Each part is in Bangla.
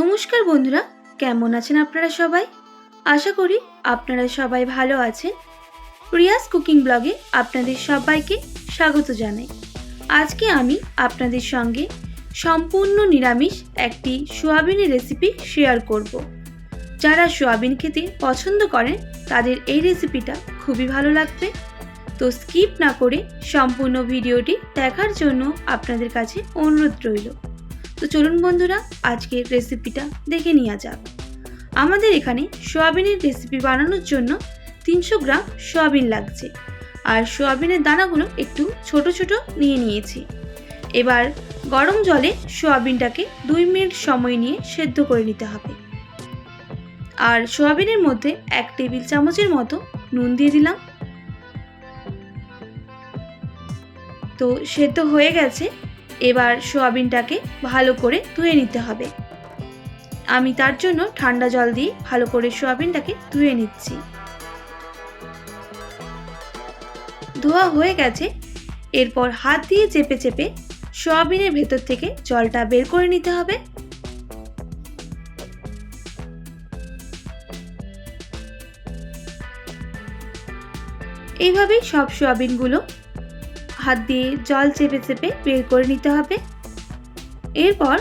নমস্কার বন্ধুরা, কেমন আছেন আপনারা সবাই? আশা করি আপনারা সবাই ভালো আছেন। রিয়াজ কুকিং ব্লগে আপনাদের সবাইকে স্বাগত জানাই। আজকে আমি আপনাদের সঙ্গে সম্পূর্ণ নিরামিষ একটি সোয়াবিনের রেসিপি শেয়ার করব। যারা সোয়াবিন খেতে পছন্দ করেন, তাদের এই রেসিপিটা খুবই ভালো লাগবে। তো স্কিপ না করে সম্পূর্ণ ভিডিওটি দেখার জন্য আপনাদের কাছে অনুরোধ রইল। তো চলুন বন্ধুরা, আজকের রেসিপিটা দেখে নেওয়া যাক। আমাদের এখানে সোয়াবিনের রেসিপি বানানোর জন্য তিনশো গ্রাম সোয়াবিন লাগছে। আর সোয়াবিনের দানাগুলো একটু ছোট ছোট নিয়ে নিয়েছি। এবার গরম জলে সোয়াবিনটাকে দুই মিনিট সময় নিয়ে সেদ্ধ করে নিতে হবে। আর সোয়াবিনের মধ্যে এক টেবিল চামচের মতো নুন দিয়ে দিলাম। তো সেদ্ধ হয়ে গেছে। এবার সোয়াবিনটাকে ভালো করে ধুয়ে নিতে হবে। আমি তার জন্য ঠান্ডা জল দিয়ে ভালো করে সোয়াবিনটাকে ধুয়ে নিচ্ছি। ধোয়া হয়ে গেছে। এরপর হাত দিয়ে চেপে চেপে সোয়াবিনের ভেতর থেকে জলটা বের করে নিতে হবে। এইভাবেই সব সোয়াবিনগুলো হাত দিয়ে জল চেপে চেপে বের করে নিতে হবে। এরপর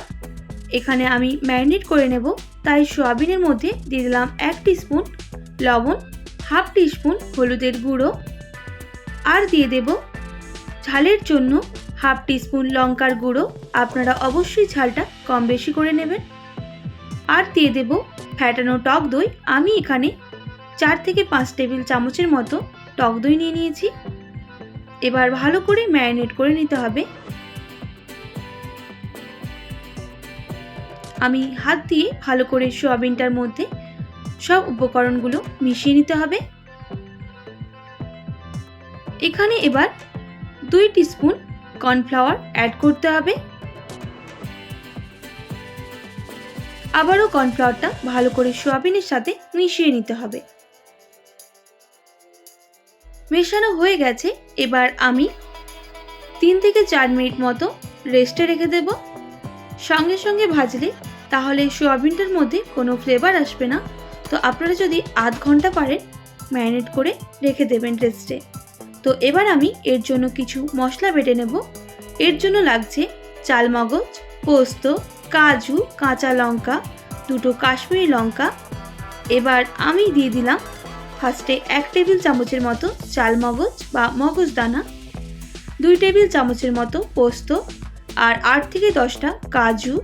এখানে আমি ম্যারিনেট করে নেব। তাই সোয়াবিনের মধ্যে দিয়ে দিলাম এক স্পুন লবণ, হাফ স্পুন হলুদের গুঁড়ো আর দিয়ে দেব ঝালের জন্য হাফ স্পুন লঙ্কার গুঁড়ো। আপনারা অবশ্যই ঝালটা কম বেশি করে নেবেন। আর দিয়ে দেব ফ্যাটানো টক দই। আমি এখানে চার থেকে পাঁচ টেবিল চামচের মতো টক দই নিয়ে নিয়েছি। এবার ভালো করে ম্যারিনেট করে নিতে হবে। আমি হাত দিয়ে ভালো করে সোয়াবিনটার মধ্যে সব উপকরণগুলো মিশিয়ে নিতে হবে। এখানে এবার দুই টিস্পুন কর্নফ্লাওয়ার অ্যাড করতে হবে। আবারও কর্নফ্লাওয়ারটা ভালো করে সোয়াবিনের সাথে মিশিয়ে নিতে হবে। মেশানো হয়ে গেছে, এবার আমি তিন থেকে চার মিনিট মতো রেস্টে রেখে দেব। সঙ্গে সঙ্গে ভাজলে তাহলে সোয়াবিনটার মধ্যে কোনো ফ্লেভার আসবে না। তো আপনারা যদি আধ ঘণ্টা পারেন ম্যারিনেট করে রেখে দেবেন রেস্টে তো এবার আমি এর জন্য কিছু মশলা বেটে নেব। এর জন্য লাগছে চালমগজ পোস্ত, কাজু, কাঁচা লঙ্কা, দুটো কাশ্মীরি লঙ্কা। এবার আমি দিয়ে দিলাম ফার্স্টে এক টেবিল চামচের মতো চাল মগজ বা মগজ দানা, দুই টেবিল চামচের মতো পোস্ত আর আট থেকে দশটা কাজু।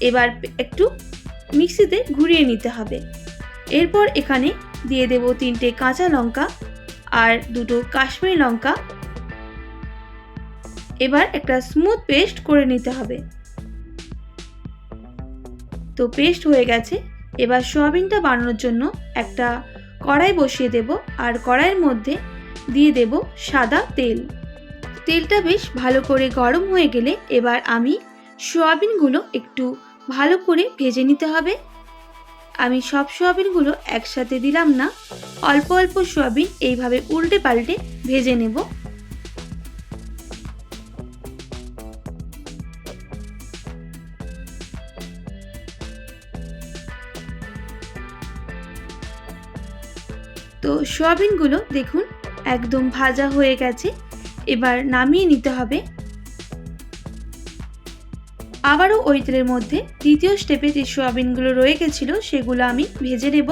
এবার একটু মিক্সিতে ঘুরিয়ে নিতে হবে। এরপর এখানে দিয়ে দেব তিনটে কাঁচা লঙ্কা আর দুটো কাশ্মীরি লঙ্কা। এবার একটা স্মুথ পেস্ট করে নিতে হবে। তো পেস্ট হয়ে গেছে। এবার সোয়াবিনটা বানানোর জন্য একটা কড়াই বসিয়ে দেব আর কড়াইয়ের মধ্যে দিয়ে দেব সাদা তেল। তেলটা বেশ ভালো করে গরম হয়ে গেলে এবার আমি সোয়াবিনগুলো একটু ভালো করে ভেজে নিতে হবে। আমি সব সোয়াবিনগুলো একসাথে দিলাম না, অল্প অল্প সোয়াবিন এইভাবে উল্টে পাল্টে ভেজে নেব। সোয়াবিনগুলো দেখুন, একদম ভাজা হয়ে গেছে। এবার নামিয়ে নিতে হবে। আবারও ওই তেলের মধ্যে দ্বিতীয় স্টেপে যে সোয়াবিনগুলো রয়ে গেছিল, সেগুলো আমি ভেজে নেব।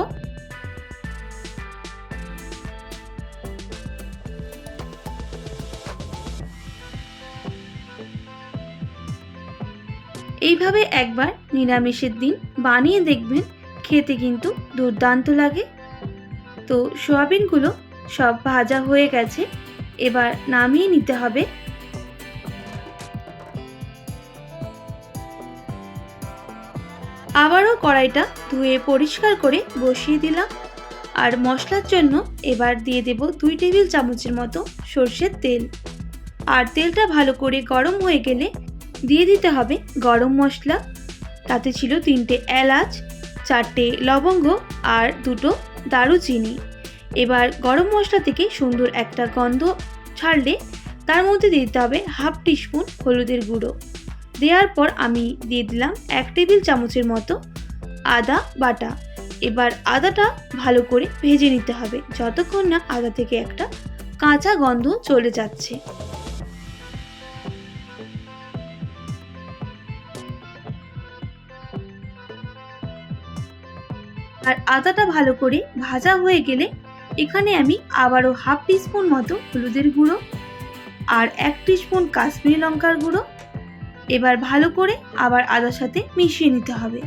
এইভাবে একবার নিরামিষের দিন বানিয়ে দেখবেন, খেতে কিন্তু দুর্দান্ত লাগে। তো সোয়াবিনগুলো সব ভাজা হয়ে গেছে, এবার নামিয়ে নিতে হবে। আবারও কড়াইটা ধুয়ে পরিষ্কার করে বসিয়ে দিলাম। আর মশলার জন্য এবার দিয়ে দেব দুই টেবিল চামচের মতো সর্ষের তেল। আর তেলটা ভালো করে গরম হয়ে গেলে দিয়ে দিতে হবে গরম মশলা। তাতে ছিল তিনটে এলাচ, চারটে লবঙ্গ আর দুটো দারুচিনি। এবার গরম মশলা থেকে সুন্দর একটা গন্ধ ছাড়লে তার মধ্যে দিতে হবে হাফ টিস্পুন হলুদের গুঁড়ো। দেওয়ার পর আমি দিয়ে দিলাম এক টেবিল চামচের মতো আদা বাটা। এবার আদাটা ভালো করে ভেজে নিতে হবে, যতক্ষণ না আদা থেকে একটা কাঁচা গন্ধ চলে যাচ্ছে। আর আদাটা ভালো করে ভাজা হয়ে গেলে এখানে আমি আবারও হাফ টিস্পুন মতো হলুদের গুঁড়ো আর এক টিস্পুন কাশ্মীরি লঙ্কার গুঁড়ো। এবার ভালো করে আবার আদার সাথে মিশিয়ে নিতে হবে।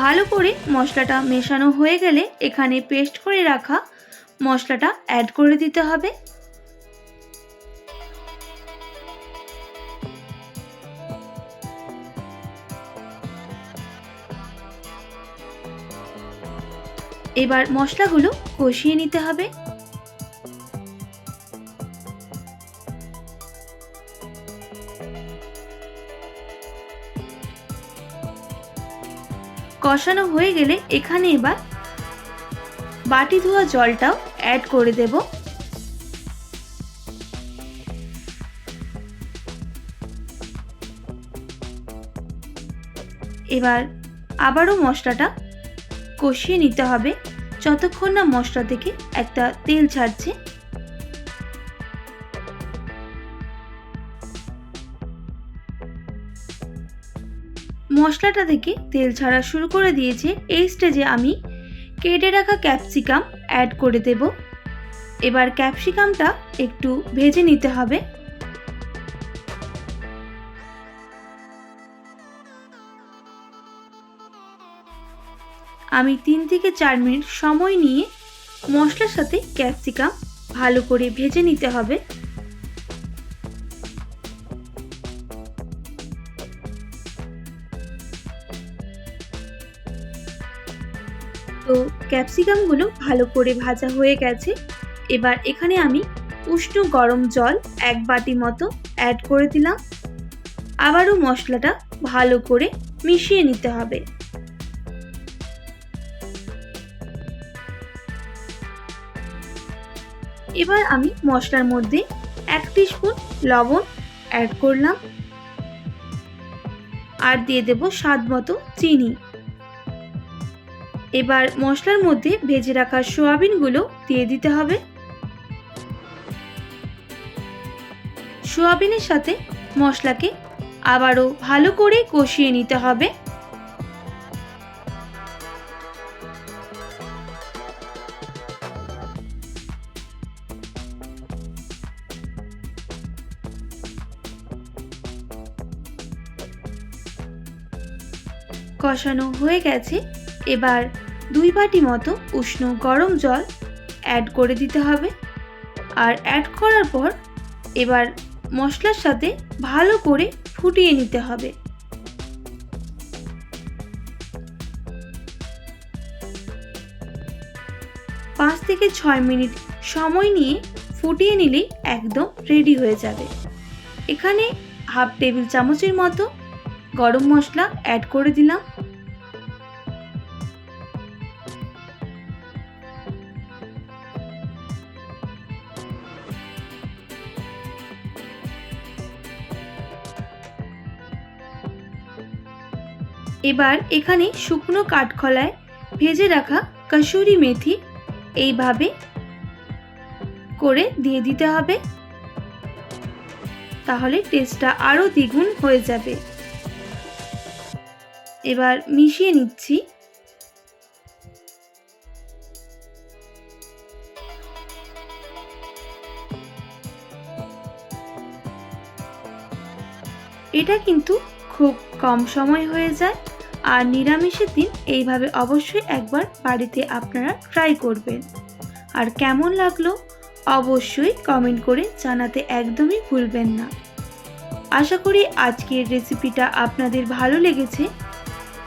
ভালো করে মশলাটা মেশানো হয়ে গেলে এখানে পেস্ট করে রাখা মশলাটা অ্যাড করে দিতে হবে। এবার মশলাগুলো কষিয়ে নিতে হবে। কষানো হয়ে গেলে এখানে এবার বাটি ধোয়া জলটাও অ্যাড করে দেব। এবার আবারও মশলাটা কষিয়ে নিতে হবে। যতক্ষণ না মশলা থেকে একটা তেল ছাড়ছে। মশলাটা থেকে তেল ছাড়া শুরু করে দিয়েছে। এই স্টেজে আমি কেটে রাখা ক্যাপসিকাম অ্যাড করে দেব। এবার ক্যাপসিকামটা একটু ভেজে নিতে হবে। আমি তিন থেকে চার মিনিট সময় নিয়ে মশলার সাথে ক্যাপসিকাম ভালো করে ভেজে নিতে হবে। তো ক্যাপসিকামগুলো ভালো করে ভাজা হয়ে গেছে। এবার এখানে আমি উষ্ণ গরম জল এক বাটি মতো অ্যাড করে দিলাম। আবারও মশলাটা ভালো করে মিশিয়ে নিতে হবে। এবার আমি মশলার মধ্যে এক স্পুন লবণ অ্যাড করলাম। আর দিয়ে দেব স্বাদ মতো চিনি। এবার মশলার মধ্যে ভেজে রাখা সোয়াবিনগুলো দিয়ে দিতে হবে। সোয়াবিনের সাথে মশলাকে আবারও ভালো করে কষিয়ে নিতে হবে। কষানো হয়ে গেছে। এবার দুই বাটি মতো উষ্ণ গরম জল অ্যাড করে দিতে হবে। আর অ্যাড করার পর এবার মশলার সাথে ভালো করে ফুটিয়ে নিতে হবে। পাঁচ থেকে ছয় মিনিট সময় নিয়ে ফুটিয়ে নিলেই একদম রেডি হয়ে যাবে। এখানে হাফ টেবিল চামচের মতো গরম মশলা অ্যাড করে দিলাম। এবার এখানে শুকনো কাঠখলায় ভেজে রাখা কসুরি মেথি এইভাবে করে দিয়ে দিতে হবে। তাহলে টেস্টটা আরও দ্বিগুণ হয়ে যাবে। এবার মিশিয়ে নিচ্ছি। এটা কিন্তু খুব কম সময় হয়ে যায়। আর নিরামিষের দিন এইভাবে অবশ্যই একবার বাড়িতে আপনারা ট্রাই করবেন। আর কেমন লাগল অবশ্যই কমেন্ট করে জানাতে একদমই ভুলবেন না। আশা করি আজকের রেসিপিটা আপনাদের ভালো লেগেছে।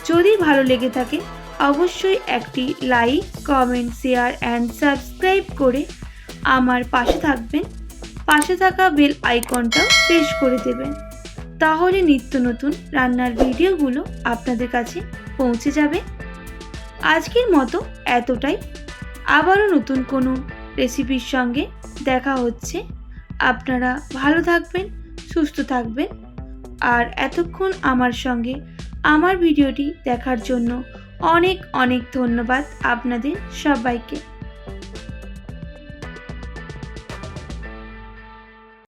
যদি ভালো লেগে থাকে, অবশ্যই একটি like comment share and subscribe করে আমার পাশে থাকবেন। পাশে থাকা বেল আইকনটাও প্রেস করে দেবেন। তাহলে নিত্য নতুন রান্নার ভিডিওগুলো আপনাদের কাছে পৌঁছে যাবে। আজকের মতো এতটাই। আবারও নতুন কোনো রেসিপির সঙ্গে দেখা হচ্ছে। আপনারা ভালো থাকবেন, সুস্থ থাকবেন। আর এতক্ষণ আমার সঙ্গে আমার ভিডিওটি দেখার জন্য অনেক অনেক ধন্যবাদ আপনাদের সবাইকে।